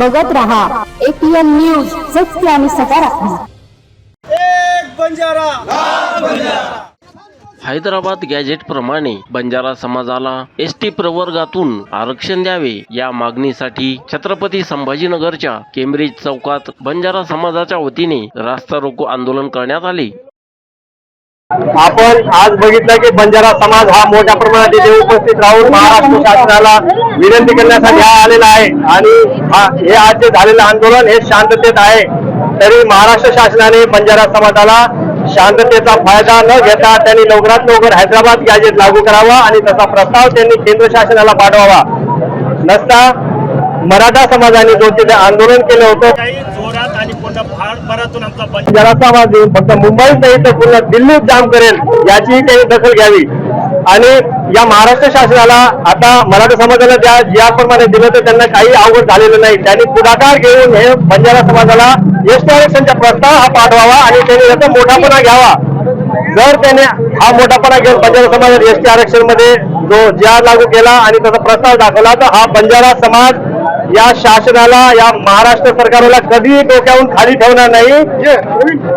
बघत रहा. APN news सत्य आणि सकारात्मक. एक बंजारा. हैदराबाद गॅजेट प्रमाणे बंजारा समाजाला एस टी प्रवर्गातून आरक्षण द्यावे या मागणीसाठी छत्रपती संभाजीनगरच्या केम्ब्रिज चौकात बंजारा समाजाच्या वतीने रास्ता रोको आंदोलन करण्यात आले. आपण आज बघितलं की बंजारा समाज हा मोठ्या प्रमाणात इथे उपस्थित राहून महाराष्ट्र शासनाला विनंती करण्यासाठी हा आलेला आहे. आणि हे आज जे झालेलं आंदोलन हे शांततेत आहे. तरी महाराष्ट्र शासनाने बंजारा समाजाला शांततेचा फायदा न घेता त्यांनी लवकरात लवकर हैदराबाद गॅजेट लागू करावा आणि तसा प्रस्ताव त्यांनी केंद्र शासनाला पाठवावा. नसता मराठा समाजाने जो तिथे आंदोलन केलं होतं काही जोरात आमचा बंजारा जरा येऊन फक्त मुंबईत नाही तर पूर्ण दिल्लीत जाम करेल याचीही त्यांनी दखल घ्यावी. आणि या महाराष्ट्र शासनाला आता मराठा समाजाला ज्या ज्याप्रमाणे दिलं तर त्यांना काही अवघड झालेलं नाही. त्यांनी पुढाकार घेऊन हे बंजारा समाजाला एस टी आरक्षणचा प्रस्ताव हा पाठवावा आणि त्यांनी याचा मोठापणा घ्यावा. जर त्याने हा मोठापणा घेऊन बंजारा समाज एस टी आरक्षण जो ज्या लागू केला आणि त्याचा प्रस्ताव दाखवला तर हा बंजारा समाज या शासनाला या महाराष्ट्र सरकारला कधीही डोक्यावरून खाली ठेवणार नाही.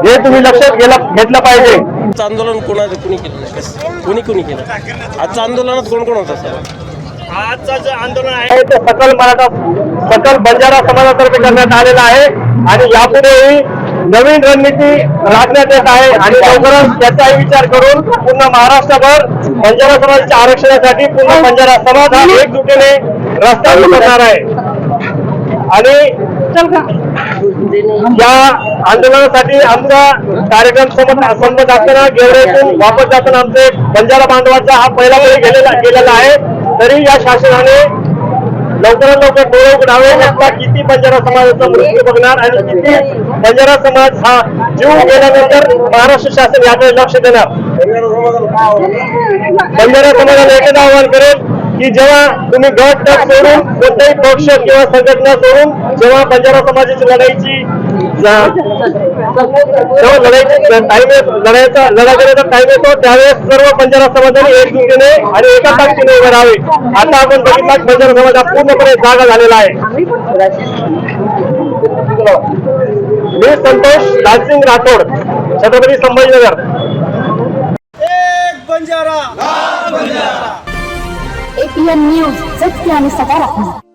हे तुम्ही लक्षात गेलं घेतलं पाहिजे. आंदोलन कोणाचं? कुणी केलं? कुणी कुणी केलं? आजचं आंदोलनात कोण कोण होतं सर? आजचा जे आंदोलन आहे ते सकल मराठा सकल बंजारा समाजातर्फे करण्यात आलेला आहे. आणि यापुढेही नवीन रणनीती राखण्यात येत आहे. आणि लवकरच त्याचाही विचार करून पूर्ण महाराष्ट्रभर बंजारा समाजाच्या आरक्षणासाठी पूर्ण बंजारा समाज हा एकजुटीने रस्त्यावर करणार आहे. आणि या आंदोलनासाठी आमचा कार्यक्रम संपत संपत असताना गेवराईतून वापस जाताना आमचे बंजारा बांधवाचा हा पहिला बळी गेलेला गेलेला आहे. तरी या शासनाने लवकरात लवकर डोळे उघडावे यातला किती बंजारा समाजाचा मृत्यू बघणार आणि किती बंजारा समाज हा जीव गेल्यानंतर महाराष्ट्र शासन याकडे लक्ष देणार. बंजारा समाजाला एकच आवाहन करेल की जेव्हा तुम्ही गट सोडून कोणताही पक्ष किंवा संघटना सोडून जेव्हा बंजारा समाजाची लढाईची जेव्हा लढाईची टाइम लढाईचा लढा करायचा टाइम येतो त्यावेळेस सर्व बंजारा समाजाने एकजुटीने आणि एका ताकदीने उभे राहावे. आता आपण बघितला बंजारा समाज हा पूर्णपणे जागा झालेला आहे. मी संतोष लालसिंग राठोड छत्रपती संभाजीनगर. एक बंजारा. एपीएन न्यूज सत्य आणि सकारात्मक